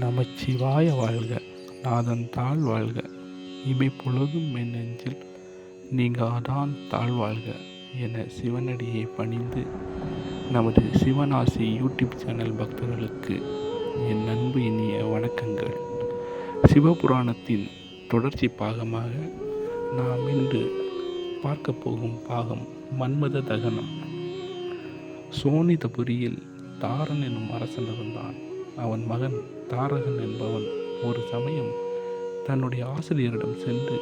நமச்சிவாய வாழ்க நாதன் தாழ் வாழ்க. இமை பொழுதும் என் நெஞ்சில் நீங்காதான் தாழ்வாழ்க என சிவனடியை பணிந்து நமது சிவனாசி யூடியூப் சேனல் பக்தர்களுக்கு என் அன்பு இனிய வணக்கங்கள். சிவபுராணத்தின் தொடர்ச்சி பாகமாக நாம் இன்று பார்க்க போகும் பாகம் மன்மத தகனம். சோனிதபுரியில் தாரன் எனும் அரசன் இருந்தான் அவன் மகன் தாரகன் என்பவன் ஒரு சமயம் தன்னுடைய ஆசிரியரிடம் சென்று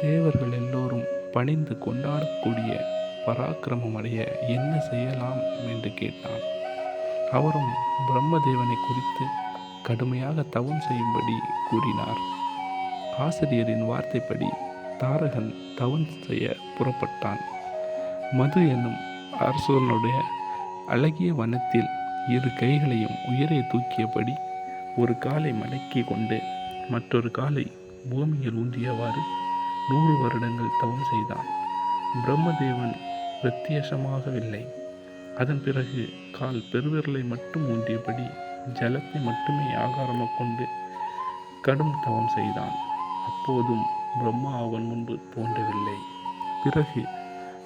தேவர்கள் எல்லோரும் பணிந்து கொண்டாடக்கூடிய பராக்கிரமம் அடைய என்ன செய்யலாம் என்று கேட்டான். அவரும் பிரம்மதேவனை குறித்து கடுமையாக தவம் செய்யும்படி கூறினார். ஆசிரியரின் வார்த்தைப்படி தாரகன் தவம் செய்ய புறப்பட்டான். மது என்னும் அரசனுடைய அழகிய வனத்தில் இரு கைகளையும் உயரே தூக்கியபடி ஒரு காலை மடக்கி கொண்டு மற்றொரு காலை பூமியில் ஊன்றியவாறு நூறு வருடங்கள் தவம் செய்தான். பிரம்மதேவன் பிரத்யேசமாகவில்லை அதன் பிறகு கால் பெருவிரலை மட்டும் ஊன்றியபடி ஜலத்தை மட்டுமே ஆகாரமாக கொண்டு கடும் தவம் செய்தான். அப்போதும் பிரம்மா அவன் முன்பு தோன்றவில்லை. பிறகு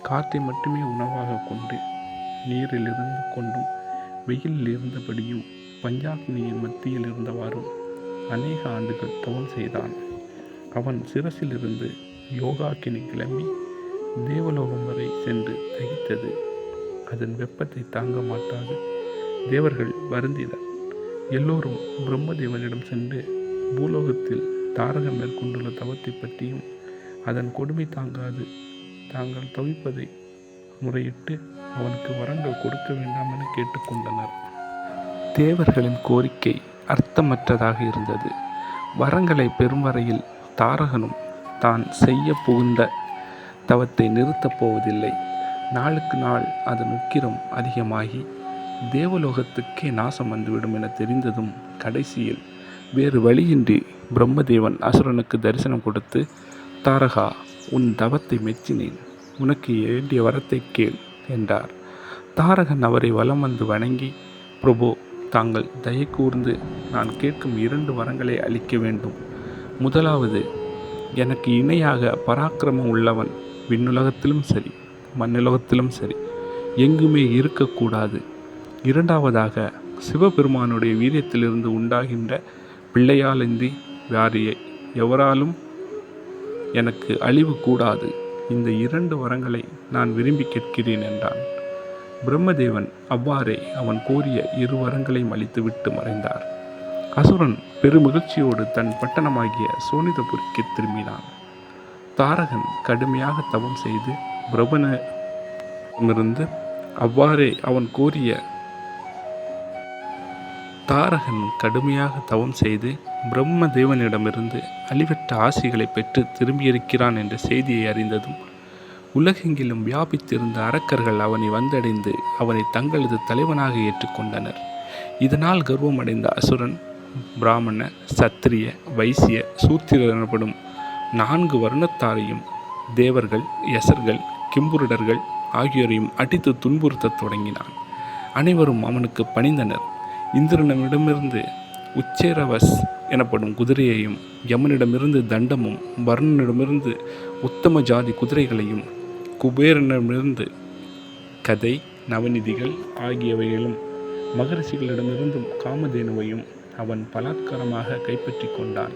காற்றை மட்டுமே உணவாக கொண்டு நீரில் இருந்து கொண்டும் வெயிலில் இருந்தபடியும் பஞ்சாக்னியின் மத்தியில் இருந்தவாறும் அநேக ஆண்டுகள் தவம் செய்தான். அவன் சிரசிலிருந்து யோகாக்கினி கிளம்பி தேவலோகம் வரை சென்று தகித்தது. அதன் வெப்பத்தை தாங்க மாட்டாது. தேவர்கள் வருந்தினர். எல்லோரும் பிரம்மதேவனிடம் சென்று பூலோகத்தில் தாரகம் மேற்கொண்டுள்ள தவத்தை பற்றியும் அதன் கொடுமை தாங்காது தாங்கள் தவிப்பதை முறையிட்டு அவனுக்கு வரங்கள் கொடுக்க வேண்டாம் என கேட்டுக்கொண்டனர். தேவர்களின் கோரிக்கை அர்த்தமற்றதாக இருந்தது. வரங்களை பெறும் வரையில் தாரகனும் தான் செய்ய புகுந்த தவத்தை நிறுத்தப் போவதில்லை. நாளுக்கு நாள் அதன் உக்கிரம் அதிகமாகி தேவலோகத்துக்கே நாசம் வந்துவிடும் என தெரிந்ததும் கடைசியில் வேறு வழியின்றி பிரம்மதேவன் அசுரனுக்கு தரிசனம் கொடுத்து தாரகா உன் தவத்தை மெச்சினேன். உனக்கு வேண்டிய வரத்தை கேள். என்றார். தாரகன் அவரை வலம் வந்து வணங்கி பிரபு தாங்கள் தயை கூர்ந்து நான் கேட்கும் இரண்டு வரங்களை அளிக்க வேண்டும். முதலாவது எனக்கு இணையாக பராக்கிரமம் உள்ளவன் விண்ணுலகத்திலும் சரி மண்ணுலகத்திலும் சரி எங்குமே இருக்கக்கூடாது. இரண்டாவதாக சிவபெருமானுடைய வீரியத்திலிருந்து உண்டாகின்ற பிள்ளையாலின்றி வேறு எவராலும் எனக்கு அழிவு கூடாது. இந்த இரண்டு வரங்களை நான் விரும்பி கேட்கிறேன் என்றான். பிரம்மதேவன் அவ்வாறே அவன் கோரிய இரு வரங்களையும் அளித்துவிட்டு மறைந்தார். அசுரன் பெருமகிழ்ச்சியோடு தன் பட்டணமாகிய சோனிதபுரிக்கு திரும்பினான். தாரகன் கடுமையாக தவம் செய்து பிரபனிருந்து அவ்வாறே அவன் கோரிய தாரகன் கடுமையாக தவம் செய்து பிரம்ம தேவனிடமிருந்து அழிவற்ற ஆசிகளை பெற்று திரும்பியிருக்கிறான் என்ற செய்தியை அறிந்ததும் உலகெங்கிலும் வியாபித்திருந்த அரக்கர்கள் அவனை வந்தடைந்து அவனை தங்களது தலைவனாக ஏற்றுக்கொண்டனர். இதனால் கர்வமடைந்த அசுரன் பிராமண சத்திரிய வைசிய சூத்திரர் எனப்படும் நான்கு வருணத்தாரையும் தேவர்கள் யசர்கள் கிம்புருடர்கள் ஆகியோரையும் அடித்து துன்புறுத்தத் தொடங்கினான். அனைவரும் அவனுக்கு பணிந்தனர். இந்திரனிடமிருந்து உச்சேரவஸ் எனப்படும் குதிரையையும் யமனிடமிருந்து தண்டமும் வர்ணனிடமிருந்து உத்தம ஜாதி குதிரைகளையும் குபேரனிடமிருந்து கதை நவநிதிகள் ஆகியவைகளும் மகரிஷிகளிடமிருந்தும் காமதேனுவையும் அவன் பலாத்காரமாக கைப்பற்றி கொண்டான்.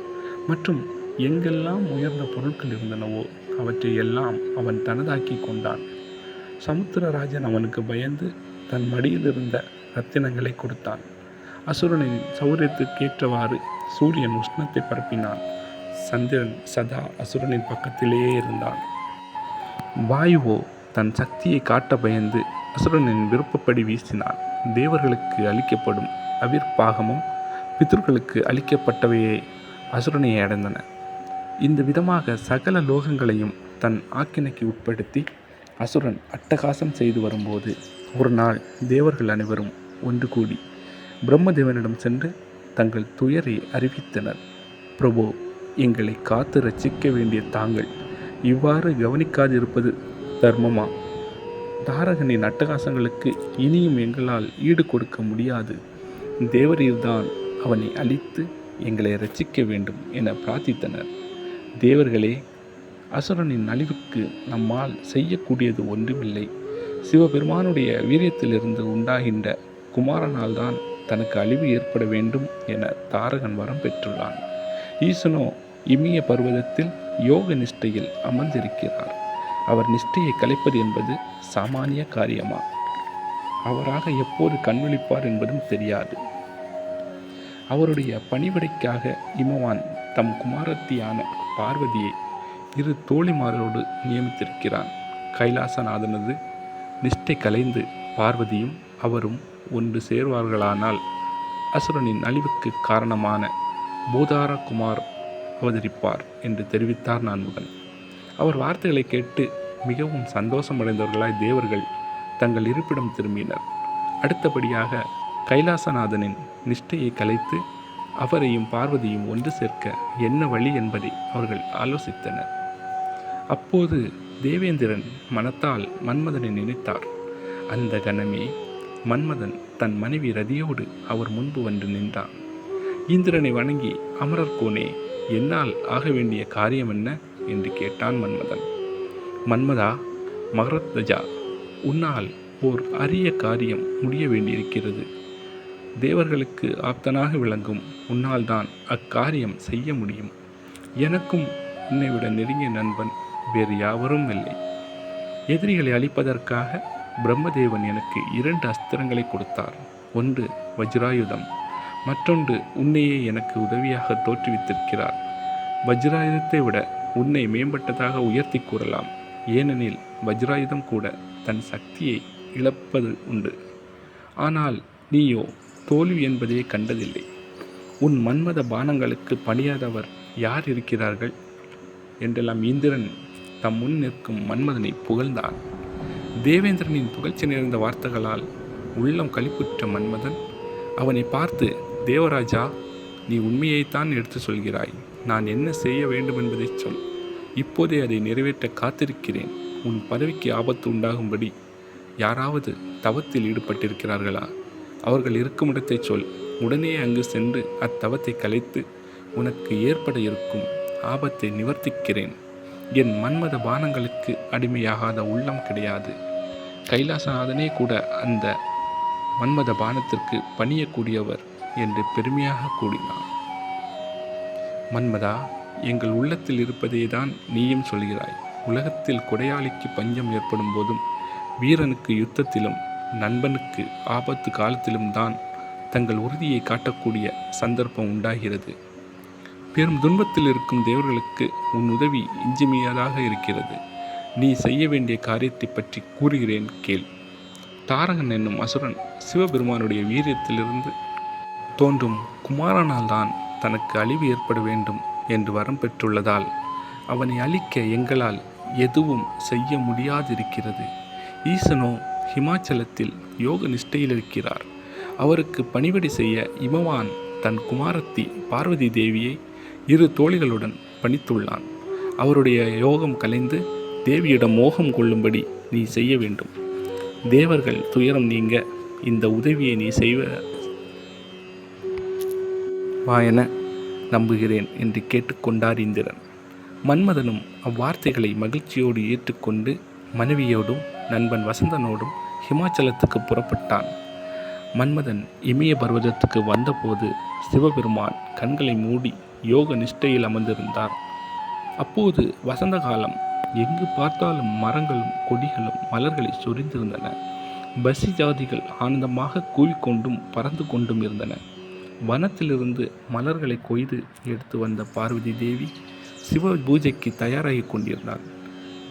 மற்றும் எங்கெல்லாம் உயர்ந்த பொருட்கள் இருந்தனவோ அவற்றை எல்லாம் அவன் தனதாக்கி கொண்டான். சமுத்திரராஜன் அவனுக்கு பயந்து தன் மடியில் இருந்த ரத்தினங்களை கொடுத்தான். அசுரனின் சௌரியத்துக்கேற்றவாறு சூரியன் உஷ்ணத்தை பரப்பினான். சந்திரன் சதா அசுரனின் பக்கத்திலேயே இருந்தான். வாயுவோ தன் சக்தியை காட்ட பயந்து அசுரனின் விருப்பப்படி வீசினான். தேவர்களுக்கு அளிக்கப்படும் அவிர்பாகமும் பித்ருக்களுக்கு அளிக்கப்பட்டவையே அசுரனை அடைந்தன. இந்த விதமாக சகல லோகங்களையும் தன் ஆக்கினைக்கு உட்படுத்தி அசுரன் அட்டகாசம் செய்து வரும்போது ஒரு நாள் தேவர்கள் அனைவரும் ஒன்று கூடி பிரம்மதேவனிடம் சென்று தங்கள் துயரை அறிவித்தனர். பிரபு எங்களை காத்து ரசிக்க வேண்டிய தாங்கள் இவ்வாறு கவனிக்காதிருப்பது தர்மமா? தாரகனின் அட்டகாசங்களுக்கு இனியும் எங்களால் ஈடு கொடுக்க முடியாது. தேவரீர்தான் அவனை அழித்து எங்களை ரசிக்க வேண்டும் என பிரார்த்தித்தனர். தேவர்களே அசுரனின் அழிவுக்கு நம்மால் செய்யக்கூடியது ஒன்றுமில்லை. சிவபெருமானுடைய வீரியத்திலிருந்து உண்டாகின்ற குமாரனால்தான் தனக்கு அழிவு ஏற்பட வேண்டும் என தாரகன் வரம் பெற்றுள்ளான். ஈசனோ இமய பர்வதத்தில் யோக நிஷ்டையில் அமர்ந்திருக்கிறார். அவர் நிஷ்டையை கலைப்பது என்பது சாமானிய காரியமா? அவராக எப்போது கண்விழிப்பார் என்பதும் தெரியாது. அவருடைய பணிவிடைக்காக இமவான் தம் குமாரத்தியான பார்வதியை இரு தோழிமாரோடு நியமித்திருக்கிறான். கைலாசநாதனது நிஷ்டை கலைந்து பார்வதியும் அவரும் ஒன்று சேர்வார்களானால் அசுரனின் அழிவுக்கு காரணமான பூதார குமார் அவதரிப்பார் என்று தெரிவித்தார் நான்முகன். அவர் வார்த்தைகளை கேட்டு மிகவும் சந்தோஷமடைந்தவர்களாய் தேவர்கள் தங்கள் இருப்பிடம் திரும்பினர். அடுத்தபடியாக கைலாசநாதனின் நிஷ்டையை கலைத்து அவரையும் பார்வதியும் ஒன்று சேர்க்க என்ன வழி என்பதை அவர்கள் ஆலோசித்தனர். அப்போது தேவேந்திரன் மனத்தால் மன்மதனை நினைத்தார். அந்த கணமே மன்மதன் தன் மனைவி ரதியோடு அவர் முன்பு வந்து நின்றான். இந்திரனை வணங்கி அமரர்கோனே என்னால் ஆக வேண்டிய காரியம் என்ன? என்று கேட்டான் மன்மதன். மன்மதா மகரத்வஜா உன்னால் ஓர் அரிய காரியம் முடிய வேண்டியிருக்கிறது. தேவர்களுக்கு ஆப்தனாக விளங்கும் உன்னால் தான் அக்காரியம் செய்ய முடியும். எனக்கும் உன்னை விட நெருங்கிய நண்பன் வேறு யாவரும் இல்லை. எதிரிகளை அழிப்பதற்காக பிரம்மதேவன் எனக்கு இரண்டு அஸ்திரங்களை கொடுத்தார். ஒன்று வஜ்ராயுதம் மற்றொன்று உன்னையே எனக்கு உதவியாக தோற்றுவித்திருக்கிறார். வஜ்ராயுதத்தை விட உன்னை மேம்பட்டதாக உயர்த்தி கூறலாம். ஏனெனில் வஜ்ராயுதம் கூட தன் சக்தியை இழப்பது உண்டு. ஆனால் நீயோ தோல்வி என்பதையே கண்டதில்லை. உன் மன்மத பானங்களுக்கு பணியாதவர் யார் இருக்கிறார்கள்? என்றெல்லாம் இந்திரன் தம் முன் நிற்கும் மன்மதனை புகழ்ந்தான். தேவேந்திரனின் புகழ்ச்சி நிறைந்த வார்த்தைகளால் உள்ளம் களிப்புற்ற மன்மதன். அவனை பார்த்து தேவராஜா நீ உண்மையைத்தான் எடுத்து சொல்கிறாய். நான் என்ன செய்ய வேண்டும் என்பதை சொல். இப்போதே அதை நிறைவேற்ற காத்திருக்கிறேன். உன் பதவிக்கு ஆபத்து உண்டாகும்படி யாராவது தவத்தில் ஈடுபட்டிருக்கிறார்களா? அவர்கள் இருக்கும் இடத்தை சொல். உடனே அங்கு சென்று அத்தவத்தை கலைத்து உனக்கு ஏற்பட இருக்கும் ஆபத்தை நிவர்த்திக்கிறேன். என் மன்மத பானங்களுக்கு அடிமையாகாத உள்ளம் கிடையாது. கைலாசநாதனே கூட அந்த மன்மத பானத்திற்கு பணியக்கூடியவர் என்று பெருமையாக கூறினான் மன்மதா எங்கள் உள்ளத்தில் இருப்பதே தான் நீயும் சொல்கிறாய். உலகத்தில் கொடையாளிக்கு பஞ்சம் ஏற்படும் போதும் வீரனுக்கு யுத்தத்திலும் நண்பனுக்கு ஆபத்து காலத்திலும் தான் தங்கள் உறுதியை காட்டக்கூடிய சந்தர்ப்பம் உண்டாகிறது. பெரும் துன்பத்தில் இருக்கும் தேவர்களுக்கு உன் உதவி இஞ்சிமையதாக இருக்கிறது. நீ செய்ய வேண்டிய காரியத்தை பற்றி கூறுகிறேன் கேள். தாரகன் என்னும் அசுரன் சிவபெருமானுடைய வீரியத்திலிருந்து தோன்றும் குமாரனால் தான் தனக்கு அழிவு ஏற்பட வேண்டும் என்று வரம் பெற்றுள்ளதால் அவனை அழிக்க எங்களால் எதுவும் செய்ய முடியாதிருக்கிறது. ஈசனோ ஹிமாச்சலத்தில் யோக நிஷ்டையில் இருக்கிறார் அவருக்கு பணிபடி செய்ய இமவான் தன் குமாரத்தி பார்வதி தேவியை இரு தோழிகளுடன் பணித்துள்ளான். அவருடைய யோகம் கலைந்து தேவியிடம் மோகம் கொள்ளும்படி நீ செய்ய வேண்டும். தேவர்கள் துயரம் நீங்க இந்த உதவியை நீ செய்வ. வாயென நம்புகிறேன் என்று கேட்டுக்கொண்டார் இந்திரன் மன்மதனும் அவ்வார்த்தைகளை மகிழ்ச்சியோடு ஏற்றுக்கொண்டு மனைவியோடும் நண்பன் வசந்தனோடும் ஹிமாச்சலத்துக்கு புறப்பட்டான். மன்மதன் இமய பர்வதத்துக்கு வந்தபோது சிவபெருமான் கண்களை மூடி யோக நிஷ்டையில் அமர்ந்திருந்தார். அப்போது வசந்த காலம் எங்கு பார்த்தாலும் மரங்களும் கொடிகளும் மலர்களை சொரிந்திருந்தன. பசி ஜாதிகள் ஆனந்தமாக கூவிக்கொண்டும் பறந்து கொண்டும் இருந்தன. வனத்திலிருந்து மலர்களை கொய்து எடுத்து வந்த பார்வதி தேவி சிவ பூஜைக்கு தயாராகி கொண்டிருந்தாள்.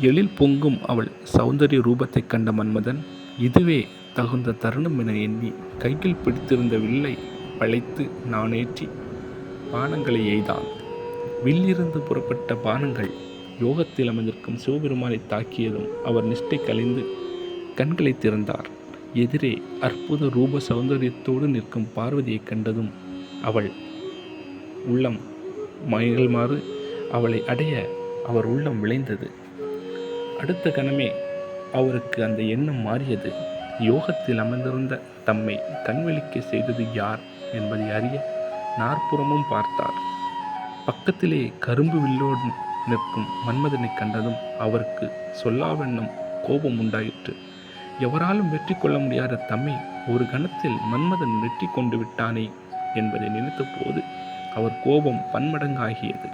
எழில் பொங்கும் அவள் சௌந்தரிய ரூபத்தைக் கண்ட மன்மதன் இதுவே தகுந்த தருணம் என எண்ணி கையில் பிடித்திருந்த வில்லை வளைத்து நானேற்றி பானங்களை எய்தான். வில்லிருந்து புறப்பட்ட பானங்கள் யோகத்தில் அமைந்திருக்கும் சிவபெருமானை தாக்கியதும் அவர் நிஷ்டை கலைந்து கண்களை திறந்தார். எதிரே அற்புத ரூப சௌந்தரியத்தோடு நிற்கும் பார்வதியை கண்டதும் அவள் உள்ளம் மயல்மாறு அவளை அடைய அவர் உள்ளம் விளைந்தது அடுத்த கணமே அவருக்கு அந்த எண்ணம் மாறியது. யோகத்தில் அமர்ந்திருந்த தம்மை கண்விழிக்க செய்தது யார் என்பதை அறிய நாற்புறமும் பார்த்தார். பக்கத்திலே கரும்பு வில்லோடு நிற்கும் மன்மதனை கண்டதும் அவருக்கு சொல்லாவெண்ணம் கோபம் உண்டாயிற்று. எவராலும் வெற்றி கொள்ள முடியாத தம்மை ஒரு கணத்தில் மன்மதன் வெற்றி கொண்டு விட்டானே என்பதை நினைத்தபோது அவர் கோபம் பன்மடங்காகியது.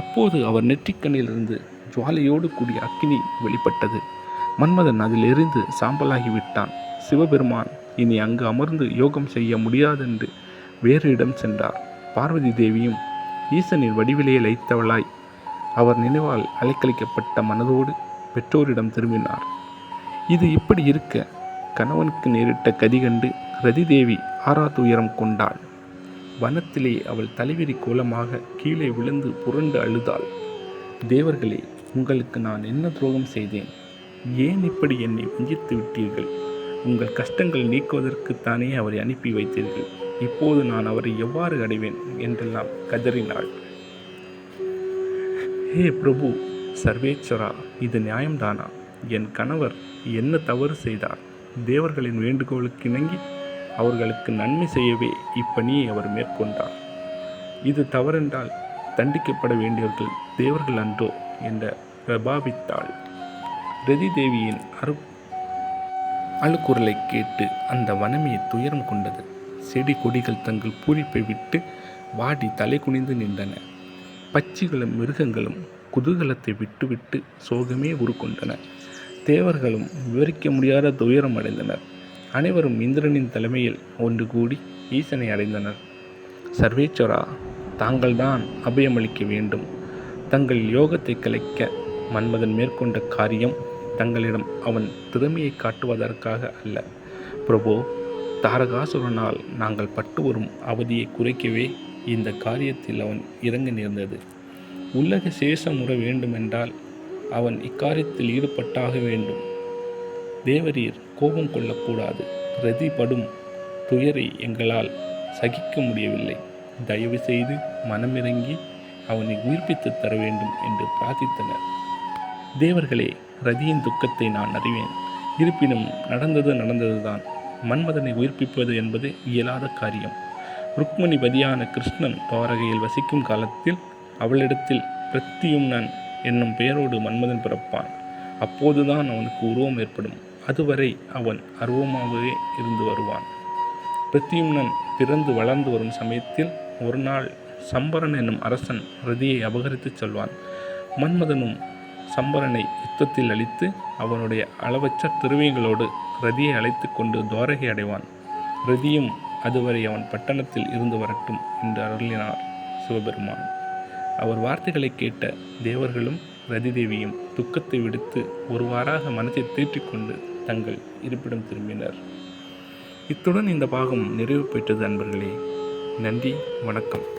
அப்போது அவர் நெற்றிக்கண்ணிலிருந்து ஜுவாலையோடு கூடிய அக்கினி வெளிப்பட்டது. மன்மதன் அதில் எரிந்து சாம்பலாகி விட்டான் சிவபெருமான் இனி அங்கு அமர்ந்து யோகம் செய்ய முடியாதென்று வேறு இடம் சென்றார். பார்வதி தேவியும் ஈசனின் வடிவிலே லைத்தவளாய் அவர் நினைவால் அலைக்கழிக்கப்பட்ட மனதோடு பெற்றோரிடம் திரும்பினார். இது இப்படி இருக்க கணவனுக்கு நேரிட்ட கதி கண்டு ரதிதேவி ஆறாத்து உயரம் கொண்டாள். வனத்திலே அவள் தலைவிரி கோலமாக கீழே விழுந்து புரண்டு அழுதாள். தேவர்களே உங்களுக்கு நான் என்ன துரோகம் செய்தேன்? ஏன் இப்படி என்னை வஞ்சித்து விட்டீர்கள்? உங்கள் கஷ்டங்கள் நீக்குவதற்குத்தானே அவரை அனுப்பி வைத்தீர்கள். இப்போது நான் அவரை எவ்வாறு அடைவேன்? என்றெல்லாம் கதறினாள். ஹே பிரபு சர்வேஸ்வரா இது நியாயம்தானா? என் கணவர் என்ன தவறு செய்தார்? தேவர்களின் வேண்டுகோளுக்கு இணங்கி அவர்களுக்கு நன்மை செய்யவே இப்பணியை அவர் மேற்கொண்டார். இது தவறென்றால் தண்டிக்கப்பட வேண்டியவர்கள் தேவர்கள் அன்றோ? என்ற பிரபாவித்தாள். ரதி தேவியின் அரு அழுக்குரலை கேட்டு அந்த வனமையை துயரம் கொண்டது. செடி கொடிகள் தங்கள் பூரிப்பை விட்டு வாடி தலை குனிந்து நின்றன. பட்சிகளும் மிருகங்களும் குதூகலத்தை விட்டுவிட்டு சோகமே உருக்கொண்டன. தேவர்களும் விவரிக்க முடியாத துயரம் அடைந்தனர். அனைவரும் இந்திரனின் தலைமையில் ஒன்று கூடி ஈசனை அடைந்தனர். சர்வேஸ்வரா தாங்கள்தான் அபயமளிக்க வேண்டும். தங்கள் யோகத்தை கலைக்க மன்மதன் மேற்கொண்ட காரியம் தங்களிடம் அவன் திறமையை காட்டுவதற்காக அல்ல. பிரபோ தாரகாசுரனால் நாங்கள் பட்டு வரும் அவதியை குறைக்கவே இந்த காரியத்தில் அவன் இறங்க நேர்ந்தது. உலக உற வேண்டுமென்றால் அவன் இக்காரியத்தில் ஈடுபட்டாக வேண்டும். தேவரீர் கோபம் கொள்ளக்கூடாது. பிரதிபடும் துயரை எங்களால் சகிக்க முடியவில்லை. தயவு செய்து மனமிறங்கி அவனை உயிர்ப்பித்து தர வேண்டும் என்று பிரார்த்தித்தனர். தேவர்களே ரதியின் துக்கத்தை நான் அறிவேன். இருப்பினும் நடந்தது நடந்ததுதான். மன்மதனை உயிர்ப்பிப்பது என்பது இயலாத காரியம். ருக்மணிபதியான கிருஷ்ணன் துவாரகையில் வசிக்கும் காலத்தில் அவளிடத்தில் பிரத்தியும்னன் என்னும் பெயரோடு மன்மதன் பிறப்பான். அப்போதுதான் அவனுக்கு உருவம் ஏற்படும். அதுவரை அவன் அருவமாகவே இருந்து வருவான். பிரத்தியும்னன் பிறந்து வளர்ந்து வரும் சமயத்தில் ஒரு நாள் சம்பரன் என்னும் அரசன் ரதியை அபகரித்துச் செல்வான். மன்மதனும் சம்பரனை யுத்தத்தில் அழித்து அவனுடைய அளவற்ற திருவியங்களோடு ரதியை அழைத்து கொண்டு துவாரகை அடைவான். ரதியும் அதுவரை அவன் பட்டணத்தில் இருந்து வரட்டும் என்று அருளினார் சிவபெருமான். அவர் வார்த்தைகளை கேட்ட தேவர்களும் ரதிதேவியும் துக்கத்தை விடுத்து ஒருவாறாக மனத்தை தீற்றிக்கொண்டு தங்கள் இருப்பிடம் திரும்பினர். இத்துடன் இந்த பாகம் நிறைவு பெற்றது அன்பர்களே. நன்றி வணக்கம்.